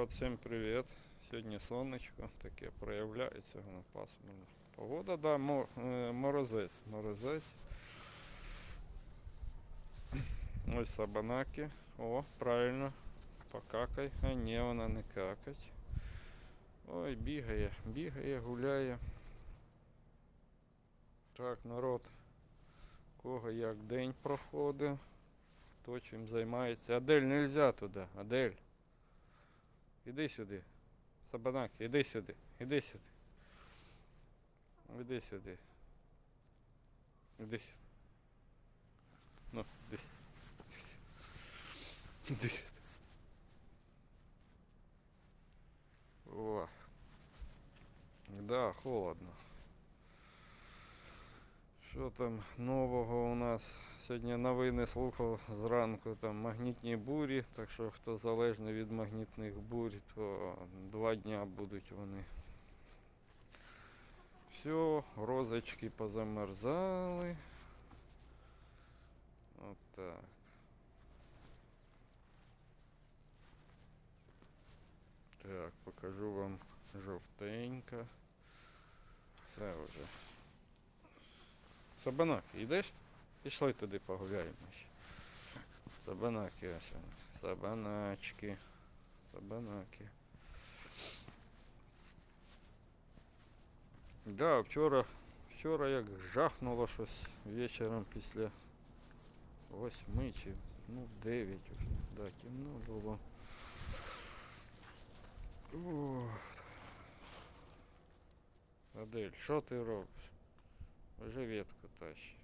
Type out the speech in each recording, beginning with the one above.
народ, всім привіт. Сьогодні сонечко таке проявляється, воно пасмурно. Погода, да, е, морозець. Морозець. Ось сабанаки. О, правильно. Покакай. А ні, вона не какать. Ой, бігає, бігає, гуляє. Так, народ. Кого як день проходив. Хто чим займається. Адель, нельзя туди. Адель. Іди сюди. Сабанак, іди сюди. Іди сюди. Іди сюди. Іди сюди. Ну, іди сюди. Іди сюди. О. Да, холодно. Що там нового у нас? Сьогодні новини слухав зранку там магнітні бурі, так що хто залежний від магнітних бурь, то два дня будуть вони. Все, розочки позамерзали. От так. Так, покажу вам жовтенько. Все вже. Сабанак, йдеш? Пішли туди погуляємо ще. Сабанаки ось вони. Сабаначки. Сабанаки. Да, вчора, вчора як жахнуло щось вечором після восьми чи ну дев'ять вже. Да, темно було. О. Адель, що ти робиш? Вже ветку тащи.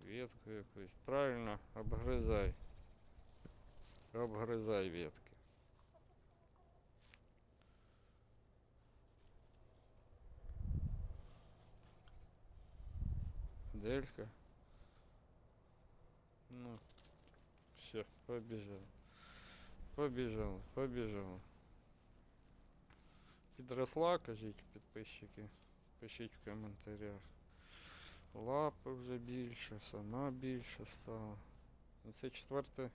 Ветку якусь. Правильно, обгризай. Обгризай ветки. Делька. Ну, все, побежал. Побежал, побежал. Підросла, кажіть підписчики. Пишіть в коментарях. Лапи вже більше, сама більше стала. Ну, Це четверта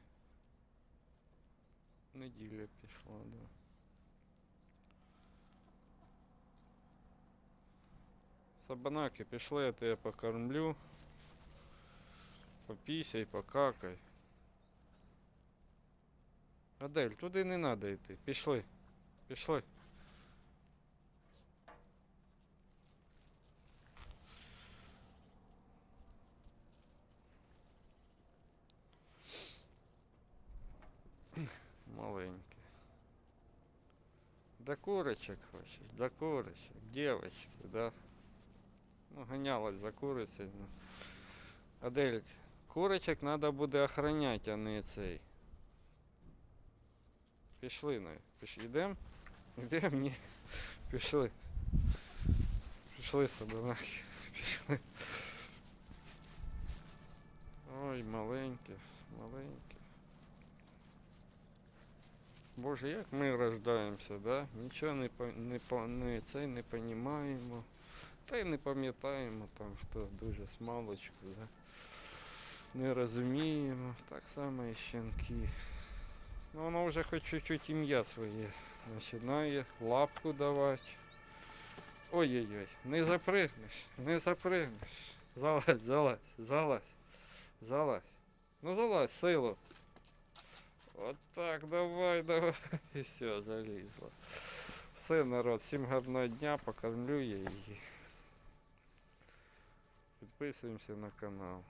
неділя пішла, да. Сабанаки, пішли, я тебе покормлю. Попісяй, покакай. Адель, туди не треба йти. Пішли. Пішли. До курочек хочешь? До курочек. Девочки, да? Ну, гонялась за курицей. Ну. Адель, курочек надо буде охранять, а не цей. Пішли, ну. Піш... Ідем? Ідем? Ні. Пішли. Пішли собаки. Пішли. Ой, маленькі, маленькі. Боже, як ми рождаємося, да? Нічого не, не, не, це не понімаємо. Та й не пам'ятаємо там, хто дуже смалочку, да? Не розуміємо. Так само і щенки. Ну воно вже хоч чуть-чуть ім'я своє починає лапку давати. Ой-ой-ой, не запригнеш, не запригнеш. Залазь, залазь, залазь, залазь. Ну залазь, силу. От так, давай, давай. І все, залізла. Все, народ, всім гарного дня, покормлю я її. Підписуємося на канал.